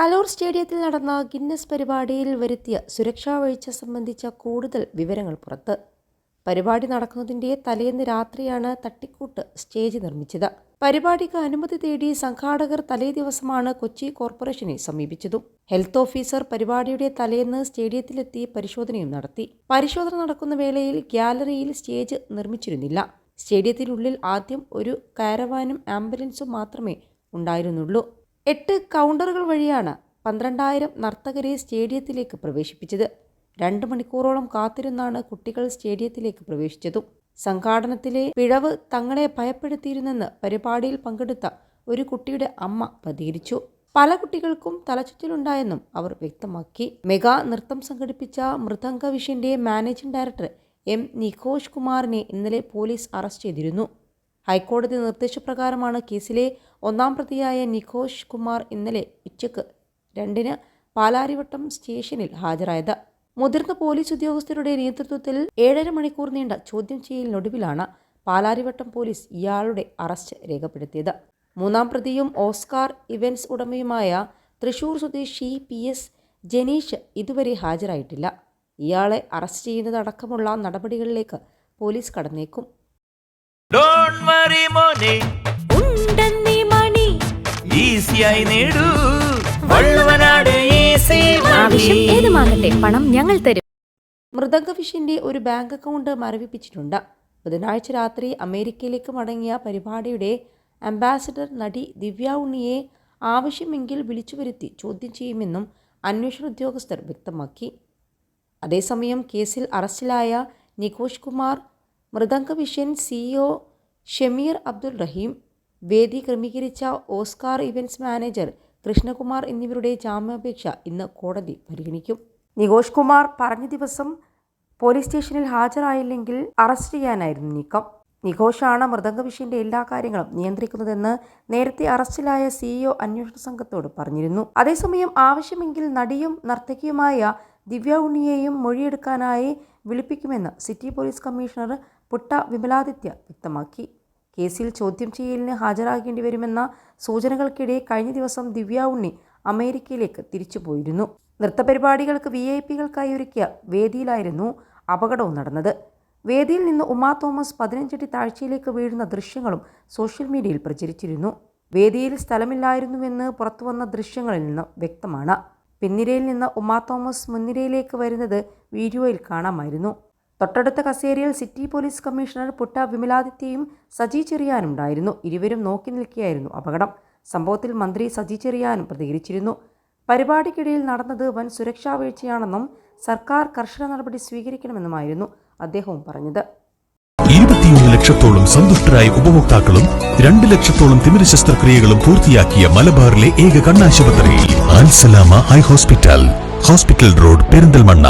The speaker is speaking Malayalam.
കലൂർ സ്റ്റേഡിയത്തിൽ നടന്ന ഗിന്നസ് പരിപാടിയിൽ വരുത്തിയ സുരക്ഷാ വീഴ്ച സംബന്ധിച്ച കൂടുതൽ വിവരങ്ങൾ പുറത്ത്. പരിപാടി നടക്കുന്നതിന്റെ തലേന്ന് രാത്രിയാണ് തട്ടിക്കൂട്ട് സ്റ്റേജ് നിർമ്മിച്ചത്. പരിപാടിക്ക് അനുമതി തേടി സംഘാടകർ തലേ ദിവസമാണ് കൊച്ചി കോർപ്പറേഷനെ സമീപിച്ചതും. ഹെൽത്ത് ഓഫീസർ പരിപാടിയുടെ തലേന്ന് സ്റ്റേഡിയത്തിലെത്തി പരിശോധനയും നടത്തി. പരിശോധന നടക്കുന്ന വേളയിൽ ഗ്യാലറിയിൽ സ്റ്റേജ് നിർമ്മിച്ചിരുന്നില്ല. സ്റ്റേഡിയത്തിനുള്ളിൽ ആദ്യം ഒരു കാരവാനും ആംബുലൻസും മാത്രമേ ഉണ്ടായിരുന്നുള്ളൂ. എട്ട് കൗണ്ടറുകൾ വഴിയാണ് പന്ത്രണ്ടായിരം നർത്തകരെ സ്റ്റേഡിയത്തിലേക്ക് പ്രവേശിപ്പിച്ചത്. രണ്ട് മണിക്കൂറോളം കാത്തിരുന്നാണ് കുട്ടികൾ സ്റ്റേഡിയത്തിലേക്ക് പ്രവേശിച്ചതും. സംഘാടനത്തിലെ പിഴവ് തങ്ങളെ ഭയപ്പെടുത്തിയിരുന്നെന്ന് പരിപാടിയിൽ പങ്കെടുത്ത ഒരു കുട്ടിയുടെ അമ്മ പ്രതികരിച്ചു. പല കുട്ടികൾക്കും തലചുറ്റലുണ്ടായെന്നും അവർ വ്യക്തമാക്കി. മെഗാ നൃത്തം സംഘടിപ്പിച്ച മൃദംഗ വിഷന്റെ മാനേജിംഗ് ഡയറക്ടർ എം നിഘോഷ് കുമാറിനെ ഇന്നലെ പോലീസ് അറസ്റ്റ് ചെയ്തിരുന്നു. ഹൈക്കോടതി നിർദ്ദേശപ്രകാരമാണ് കേസിലെ ഒന്നാം പ്രതിയായ നിഖോഷ് കുമാർ ഇന്നലെ ഉച്ചയ്ക്ക് രണ്ടിന് പാലാരിവട്ടം സ്റ്റേഷനിൽ ഹാജരായത്. മുതിർന്ന പോലീസ് ഉദ്യോഗസ്ഥരുടെ നേതൃത്വത്തിൽ ഏഴര മണിക്കൂർ നീണ്ട ചോദ്യം ചെയ്യലിനൊടുവിലാണ് പാലാരിവട്ടം പോലീസ് ഇയാളുടെ അറസ്റ്റ് രേഖപ്പെടുത്തിയത്. മൂന്നാം പ്രതിയും ഓസ്കാർ ഇവൻസ് ഉടമയുമായ തൃശൂർ സ്വദേശി പി എസ് ജനീഷ് ഇതുവരെ ഹാജരായിട്ടില്ല. ഇയാളെ അറസ്റ്റ് ചെയ്യുന്നതടക്കമുള്ള നടപടികളിലേക്ക് പോലീസ് കടന്നേക്കും. ഈസിയായി നേടൂ. വള്ളുവനാട് ഈസി ആവശ്യം ഏതുമാകട്ടെ പണം ഞങ്ങൾ തരും. മൃദംഗഫിഷിന്റെ ഒരു ബാങ്ക് അക്കൗണ്ട് മരവിപ്പിച്ചിട്ടുണ്ട്. ബുധനാഴ്ച രാത്രി അമേരിക്കയിലേക്ക് മടങ്ങിയ പരിപാടിയുടെ അംബാസഡർ നടി ദിവ്യ ഉണ്ണിയെ ആവശ്യമെങ്കിൽ വിളിച്ചു വരുത്തി ചോദ്യം ചെയ്യുമെന്നും അന്വേഷണ ഉദ്യോഗസ്ഥർ വ്യക്തമാക്കി. അതേസമയം കേസിൽ അറസ്റ്റിലായ നികോഷ് കുമാർ മൃദംഗവിഷ്യൻ സിഇഒ ഷമീർ അബ്ദുൾ റഹീം വേദി ക്രമീകരിച്ച ഓസ്കാർ ഇവന്റ്സ് മാനേജർ കൃഷ്ണകുമാർ എന്നിവരുടെ ജാമ്യാപേക്ഷ ഇന്ന് കോടതി പരിഗണിക്കും. നികോഷ് കുമാർ പറഞ്ഞ ദിവസം പോലീസ് സ്റ്റേഷനിൽ ഹാജരായില്ലെങ്കിൽ അറസ്റ്റ് ചെയ്യാനായിരുന്നു നീക്കം. നിഘോഷാണ് മൃദംഗവിഷിന്റെ എല്ലാ കാര്യങ്ങളും നിയന്ത്രിക്കുന്നതെന്ന് നേരത്തെ അറസ്റ്റിലായ സിഇഒ അന്വേഷണ സംഘത്തോട് പറഞ്ഞിരുന്നു. അതേസമയം ആവശ്യമെങ്കിൽ നടിയും നർത്തകിയുമായ ദിവ്യ ഉണ്ണിയെയും മൊഴിയെടുക്കാനായി വിളിപ്പിക്കുമെന്ന് city police commissioner Putta Vimaladitya വ്യക്തമാക്കി. കേസിൽ ചോദ്യം ചെയ്യലിന് ഹാജരാകേണ്ടി വരുമെന്ന സൂചനകൾക്കിടെ കഴിഞ്ഞ ദിവസം ദിവ്യ ഉണ്ണി അമേരിക്കയിലേക്ക് തിരിച്ചുപോയിരുന്നു നൃത്തപരിപാടികൾക്ക് വി ഐ പികൾക്കായി ഒരുക്കിയ വേദിയിലായിരുന്നു അപകടവും നടന്നത്. വേദിയിൽ നിന്ന് ഉമാ തോമസ് പതിനഞ്ചടി താഴ്ചയിലേക്ക് വീഴുന്ന ദൃശ്യങ്ങളും സോഷ്യൽ മീഡിയയിൽ പ്രചരിച്ചിരുന്നു. വേദിയിൽ സ്ഥലമില്ലായിരുന്നുവെന്ന് പുറത്തുവന്ന ദൃശ്യങ്ങളിൽ നിന്ന് വ്യക്തമാണ്. പിന്നിരയിൽ നിന്ന് ഉമാ തോമസ് മുൻനിരയിലേക്ക് വരുന്നത് വീഡിയോയിൽ കാണാമായിരുന്നു. തൊട്ടടുത്ത കസേരയിൽ സിറ്റി പോലീസ് കമ്മീഷണർ പുട്ട വിമലാദിത്യയും സജി ചെറിയാനുണ്ടായിരുന്നു ഇരുവരും നോക്കി നിൽക്കുകയായിരുന്നു അപകടം. സംഭവത്തിൽ മന്ത്രി സജി ചെറിയാനും പ്രതികരിച്ചിരുന്നു. പരിപാടിക്കിടയിൽ നടന്നത് വൻ സുരക്ഷാ വീഴ്ചയാണെന്നും സർക്കാർ കർശന നടപടി സ്വീകരിക്കണമെന്നുമായിരുന്നു അദ്ദേഹവും പറഞ്ഞത്. ഇരുപത്തിയൊന്ന് ലക്ഷത്തോളം സന്തുഷ്ടരായ ഉപഭോക്താക്കളും രണ്ട് ലക്ഷത്തോളം തിമിര ശസ്ത്രക്രിയകളും പൂർത്തിയാക്കിയ മലബാറിലെ ഏക കണ്ണാശുപത്രി ഹോസ്പിറ്റൽ. Hospital road Perinthalmanna.